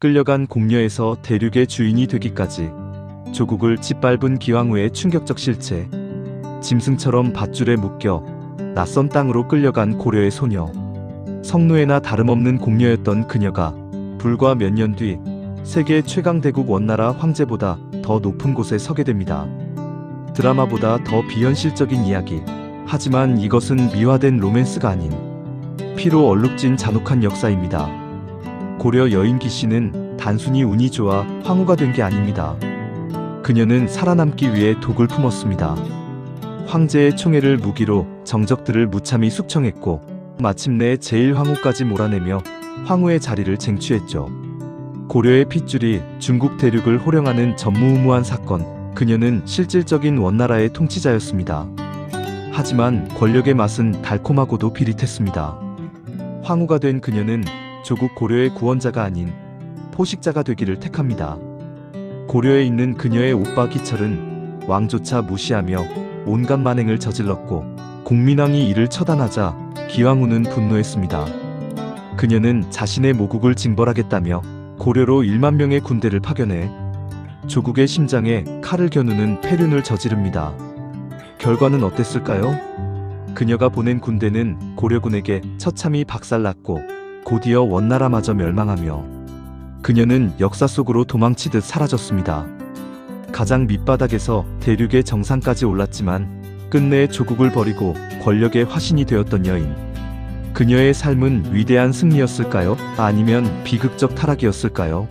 끌려간 공녀에서 대륙의 주인이 되기까지 조국을 짓밟은 기왕후의 충격적 실체, 짐승처럼 밧줄에 묶여 낯선 땅으로 끌려간 고려의 소녀, 성노예나 다름없는 공녀였던 그녀가 불과 몇 년 뒤 세계 최강 대국 원나라 황제보다 더 높은 곳에 서게 됩니다. 드라마보다 더 비현실적인 이야기. 하지만 이것은 미화된 로맨스가 아닌 피로 얼룩진 잔혹한 역사입니다. 고려 여인 기씨는 단순히 운이 좋아 황후가 된 게 아닙니다. 그녀는 살아남기 위해 독을 품었습니다. 황제의 총애를 무기로 정적들을 무참히 숙청했고 마침내 제1황후까지 몰아내며 황후의 자리를 쟁취했죠. 고려의 핏줄이 중국 대륙을 호령하는 전무후무한 사건. 그녀는 실질적인 원나라의 통치자였습니다. 하지만 권력의 맛은 달콤하고도 비릿했습니다. 황후가 된 그녀는 조국 고려의 구원자가 아닌 포식자가 되기를 택합니다. 고려에 있는 그녀의 오빠 기철은 왕조차 무시하며 온갖 만행을 저질렀고 공민왕이 이를 처단하자 기왕후는 분노했습니다. 그녀는 자신의 모국을 징벌하겠다며 고려로 1만 명의 군대를 파견해 조국의 심장에 칼을 겨누는 폐륜을 저지릅니다. 결과는 어땠을까요? 그녀가 보낸 군대는 고려군에게 처참히 박살났고 곧이어 원나라마저 멸망하며 그녀는 역사 속으로 도망치듯 사라졌습니다. 가장 밑바닥에서 대륙의 정상까지 올랐지만 끝내 조국을 버리고 권력의 화신이 되었던 여인. 그녀의 삶은 위대한 승리였을까요? 아니면 비극적 타락이었을까요?